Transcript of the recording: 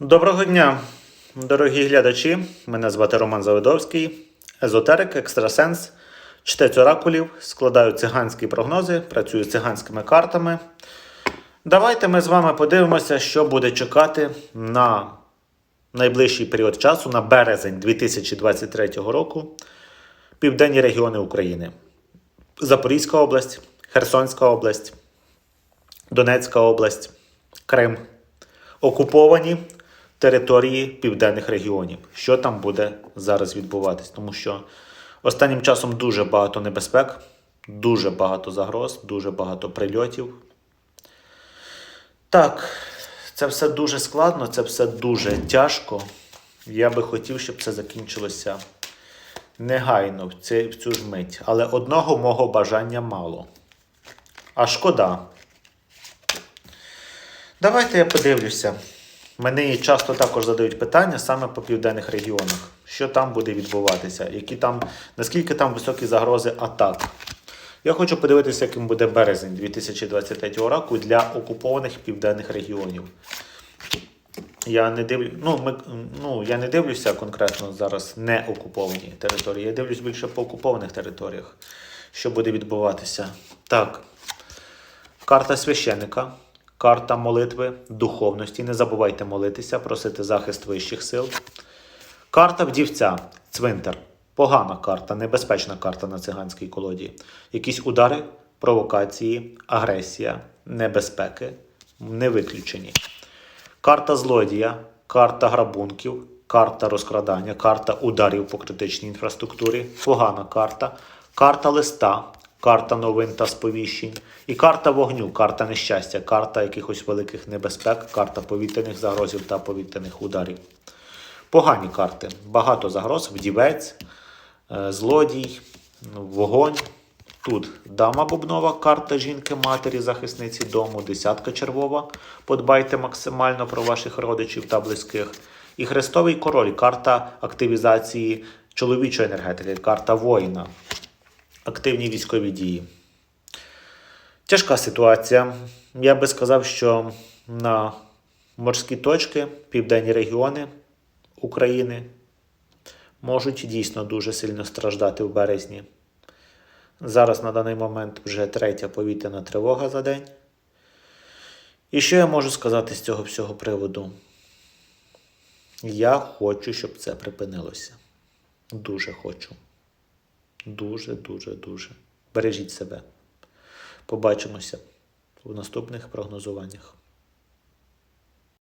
Доброго дня, дорогі глядачі. Мене звати Роман Завидовський, езотерик, екстрасенс, чтець оракулів, складаю циганські прогнози, працюю з циганськими картами. Давайте ми з вами подивимося, що буде чекати на найближчий період часу, на березень 2023 року, південні регіони України. Запорізька область, Херсонська область, Донецька область, Крим окуповані території південних регіонів. Що там буде зараз відбуватись? Тому що останнім часом дуже багато небезпек, дуже багато загроз, дуже багато прильотів. Так, це все дуже складно, це все дуже тяжко. Я би хотів, щоб це закінчилося негайно в цю, в цю ж мить. Але одного мого бажання мало. А шкода. Давайте я подивлюся. Мені часто також задають питання саме по південних регіонах. Що там буде відбуватися? Які там, наскільки там високі загрози атак? Я хочу подивитися, яким буде березень 2023 року для окупованих південних регіонів. Я не дивлю, ну, ми, ну, я не дивлюся конкретно зараз не окуповані території. Я дивлюсь більше по окупованих територіях, що буде відбуватися. Так. Карта священика, карта молитви, духовності. Не забувайте молитися, просити захист вищих сил. Карта вдівця, цвинтар. Погана карта, небезпечна карта на циганській колоді. Якісь удари, провокації, агресія, небезпеки не виключені. Карта злодія, карта грабунків, карта розкрадання, карта ударів по критичній інфраструктурі, погана карта, карта листа, карта новин та сповіщень, і карта вогню, карта нещастя, карта якихось великих небезпек, карта повітряних загрозів та повітряних ударів. Погані карти. Багато загроз, вдівець, е, злодій, вогонь. Тут дама бубнова, карта жінки, матері, захисниці дому, десятка червова. Подбайте максимально про ваших родичів та близьких. І хрестовий король, карта активізації чоловічої енергетики, карта воїна, активні військові дії. Тяжка ситуація. Я би сказав, що на морські точки, південні регіони України можуть дійсно дуже сильно страждати в березні. Зараз на даний момент вже третя повітряна тривога за день. І що я можу сказати з цього всього приводу? Я хочу, щоб це припинилося. Дуже хочу. Дуже, дуже, дуже. Бережіть себе. Побачимося в наступних прогнозуваннях.